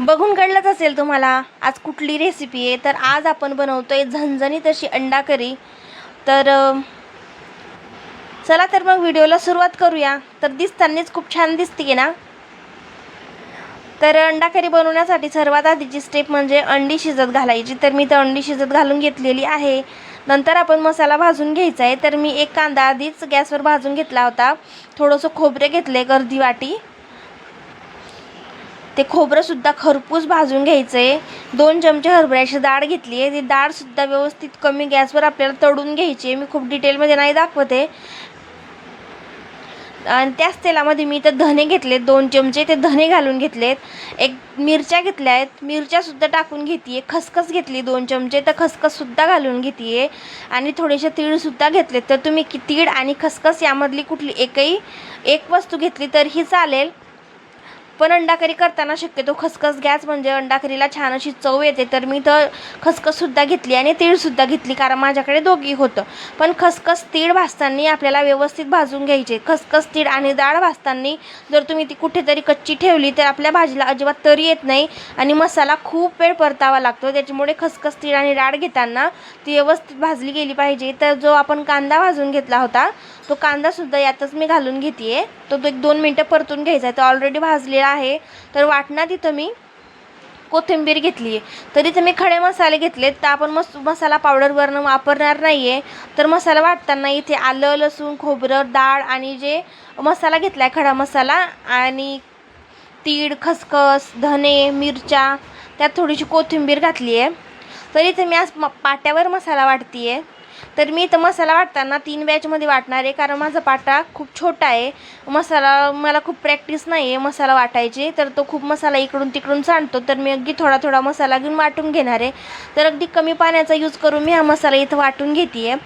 बघून कळलंच असेल तुम्हाला. आज कुठली रेसिपी आहे? तर आज आपण बनवतोय झणझणीत अशी अंडा करी. तर चला तर मग व्हिडिओला सुरुवात करूया. तर दिसतानाच खूप छान दिसते ना? तर अंडा करी बनवण्यासाठी सर्वात आधीची स्टेप म्हणजे अंडी शिजत घालायची. तर मी तर अंडी शिजत घालून घेतलेली आहे. नंतर आपण मसाला भाजून घ्यायचा आहे. तर मी एक कांदा आधीच गॅसवर भाजून घेतला होता. थोडंसं खोबरे घेतले गर्दी वाटी. ते खोबरंसुद्धा खरपूस भाजून घ्यायचं आहे दोन चमचे हरभऱ्याची डाळ घेतली आहे. ती डाळसुद्धा व्यवस्थित कमी गॅसवर आपल्याला तळून घ्यायची आहे मी खूप डिटेलमध्ये नाही दाखवते. आणि त्याच तेलामध्ये मी इथं धने घेतलेत. दोन चमचे ते धने घालून घेतलेत. एक मिरच्या घेतल्या आहेत. मिरच्यासुद्धा टाकून घेते आहे खसखस घेतली दोन चमचे. तर खसखससुद्धा घालून घेते आहे आणि थोडेसे तीळसुद्धा घेतलेत. तर तुम्ही की तीळ आणि खसखस यामधली कुठली एकही एक वस्तू घेतली तरीही चालेल. पण अंडाकरी करताना शक्यतो खसखस गॅस म्हणजे अंडाकरीला छान अशी चव येते. तर मी तर खसखससुद्धा घेतली आणि तीळसुद्धा घेतली कारण माझ्याकडे दोघी होतं. पण खसखस तीळ भाजताना आपल्याला व्यवस्थित भाजून घ्यायचे. खसखस तीळ आणि डाळ भाजताना जर तुम्ही ती कुठेतरी कच्ची ठेवली तर आपल्या भाजीला अजिबात तरी येत नाही आणि मसाला खूप वेळ परतावा लागतो. त्याच्यामुळे खसखस तीळ आणि डाळ घेताना ती व्यवस्थित भाजली गेली पाहिजे. तर जो आपण कांदा भाजून घेतला होता तो कांदासुद्धा यातच मी घालून घेते आहे तो तो एक दोन मिनटं परतून घ्यायचा आहे. तो ऑलरेडी भाजलेला आहे. तर वाटणार तिथं मी कोथिंबीर घेतली आहे तर इथं मी खडे मसाले घेतलेत. तर आपण मस मसाला पावडरवरनं वापरणार नाही आहे तर मसाला वाटताना इथे आलं लसूण खोबरं डाळ आणि जे मसाला घेतला आहे खडा मसाला आणि तीळ खसखस धने मिरच्या त्यात थोडीशी कोथिंबीर घातली आहे तर इथे मी आज म पाट्यावर मसाला वाटते आहे तर मी इथं मसाला वाटताना तीन बॅचमध्ये वाटणार आहे कारण माझा पाटा खूप छोटा आहे. मसाला मला खूप प्रॅक्टिस नाही आहे मसाला वाटायची तर तो खूप मसाला इकडून तिकडून सांडतो. तर मी अगदी थोडा थोडा मसाला घेऊन वाटून घेणार आहे. तर अगदी कमी पाण्याचा यूज करून मी हा मसाला इथं वाटून घेते आहे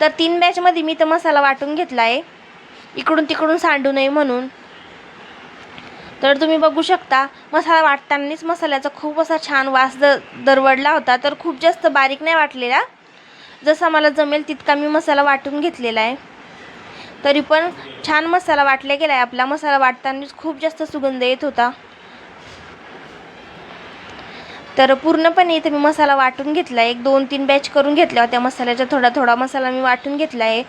तर तीन बॅचमध्ये मी इथं मसाला वाटून घेतला आहे इकडून तिकडून सांडू नये म्हणून. तर तुम्ही बघू शकता मसाला वाटतानाच मसाल्याचा खूप असा छान वास द दरवडला होता. तर खूप जास्त बारीक नाही वाटलेला. जसा मला जमेल तितका मी मसाला वाटून घेतलेला आहे. तरी पण छान मसाला वाटला गेला आहे आपला मसाला वाटतानाच खूप जास्त सुगंध येत होता. तर पूर्णपणे इथे मी मसाला वाटून घेतला आहे. एक दोन तीन बॅच करून घेतल्या होत्या मसाल्याचा थोडा थोडा मसाला मी वाटून घेतला आहे.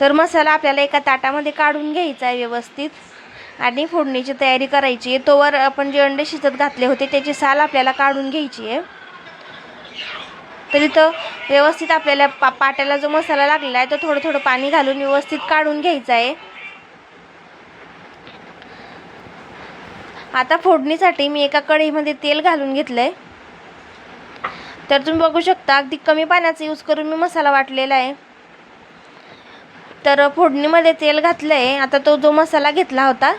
तर मसाला आपल्याला एका ताटामध्ये काढून घ्यायचा आहे व्यवस्थित. आणि फोडणीची तयारी करायची आहे. तोवर आपण जे अंडे शिजत घातले होते त्याची साल आपल्याला काढून घ्यायची आहे. तर इथं व्यवस्थित आपल्याला पा पाट्याला जो मसाला लागलेला आहे तो थोडं थोडं पाणी घालून व्यवस्थित काढून घ्यायचा आहे. आता फोडणीसाठी मी एका कढईमध्ये तेल घालून घेतलं आहे तर तुम्ही बघू शकता अगदी कमी पाण्याचा यूज करून मी मसाला वाटलेला आहे. तर फोडणीमध्ये तेल घातलं आहे आता तो जो मसाला घेतला होता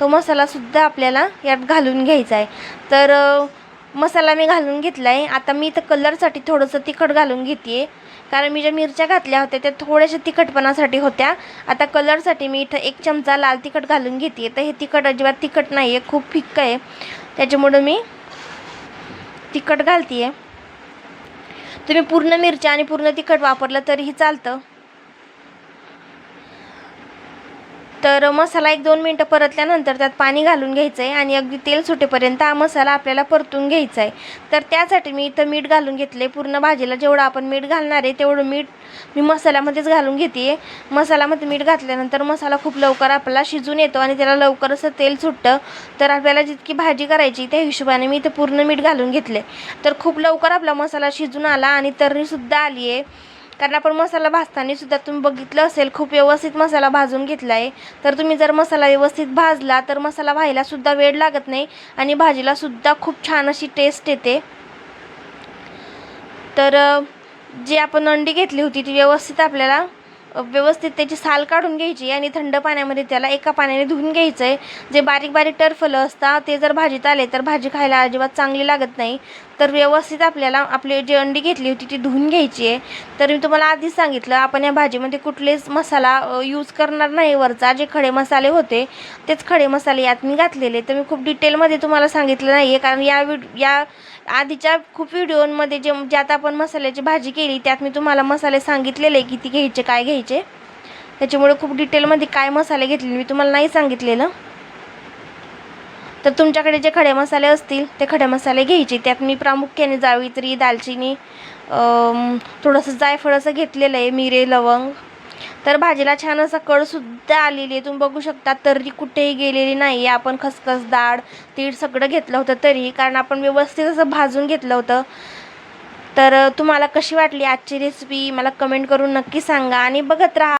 तो मसालासुद्धा आपल्याला यात घालून घ्यायचा आहे. तर मसाला मी घालून घेतला आहे आता मी इथं कलरसाठी थोडंसं तिखट घालून घेते आहे कारण मी ज्या मिरच्या घातल्या होत्या त्या थोड्याशा तिखटपणासाठी होत्या. आता कलरसाठी मी इथं एक चमचा लाल तिखट घालून घेते तर हे तिखट अजिबात तिखट नाही आहे खूप फिक्कं आहे. त्याच्यामुळं मी तिखट घालते आहे तुम्ही पूर्ण मिरच्या आणि पूर्ण तिखट वापरलं तरीही चालतं. तर मसाला एक दोन मिनटं परतल्यानंतर त्यात पाणी घालून घ्यायचं आहे आणि अगदी तेल सुटेपर्यंत हा मसाला आपल्याला परतून घ्यायचा आहे तर त्यासाठी मी इथं मीठ घालून घेतले पूर्ण भाजीला जेवढं आपण मीठ घालणार आहे तेवढं मीठ मी मसाल्यामध्येच घालून घेते आहे मसाल्यामध्ये मीठ घातल्यानंतर मसाला खूप लवकर आपला शिजून येतो आणि त्याला लवकर असं तेल सुटतं. तर आपल्याला जितकी भाजी करायची त्या हिशोबाने मी इथं पूर्ण मीठ घालून घेतले तर खूप लवकर आपला मसाला शिजून आला आणि तर्रीसुद्धा आली आहे कारण आपण मसाला भाजताना सुद्धा तुम्ही बघितलं असेल खूप व्यवस्थित मसाला भाजून घेतला आहे तर तुम्ही जर मसाला व्यवस्थित भाजला तर मसाला व्हायला सुद्धा वेळ लागत नाही आणि भाजीला सुद्धा खूप छान अशी टेस्ट येते. तर जी आपण अंडी घेतली होती ती व्यवस्थित आपल्याला व्यवस्थित त्याची साल काढून घ्यायची आणि थंड पाण्यामध्ये त्याला एका पाण्याने धुवून घ्यायचं आहे जे बारीक बारीक टरफलं असतात ते जर भाजीत आले तर भाजी खायला अजिबात चांगली लागत नाही. तर व्यवस्थित आपल्याला आपली जी अंडी घेतली होती ती धुवून घ्यायची आहे. तर मी तुम्हाला आधीच सांगितलं आपण या भाजीमध्ये कुठलेच मसाला यूज करणार नाही. वरचा जे खडे मसाले होते तेच खडे मसाले यात मी घातलेले. तर मी खूप डिटेलमध्ये तुम्हाला सांगितलं नाही आहे कारण या व्हिड या आधीच्या खूप व्हिडिओमध्ये जे ज्यात आपण मसाल्याची भाजी केली त्यात मी तुम्हाला मसाले सांगितलेले किती घ्यायचे काय घ्यायचे. त्याच्यामुळे खूप डिटेलमध्ये काय मसाले घेतले मी तुम्हाला नाही सांगितलेलं. तर तुमच्याकडे जे खडे मसाले असतील ते खडे मसाले घ्यायचे. त्यात मी प्रामुख्याने जावित्री दालचिनी थोडंसं जायफळ असं घेतलेलं आहे मिरे लवंग. तर भाजीला छान असा कळसुद्धा आलेली आहे. तुम्ही बघू शकता तर्री कुठेही गेलेली नाही. आहे आपण खसखस डाळ तीळ सगळं घेतलं होतं तरी कारण आपण व्यवस्थित असं भाजून घेतलं होतं. तर तुम्हाला कशी वाटली आजची रेसिपी मला कमेंट करून नक्की सांगा. आणि बघत राहा.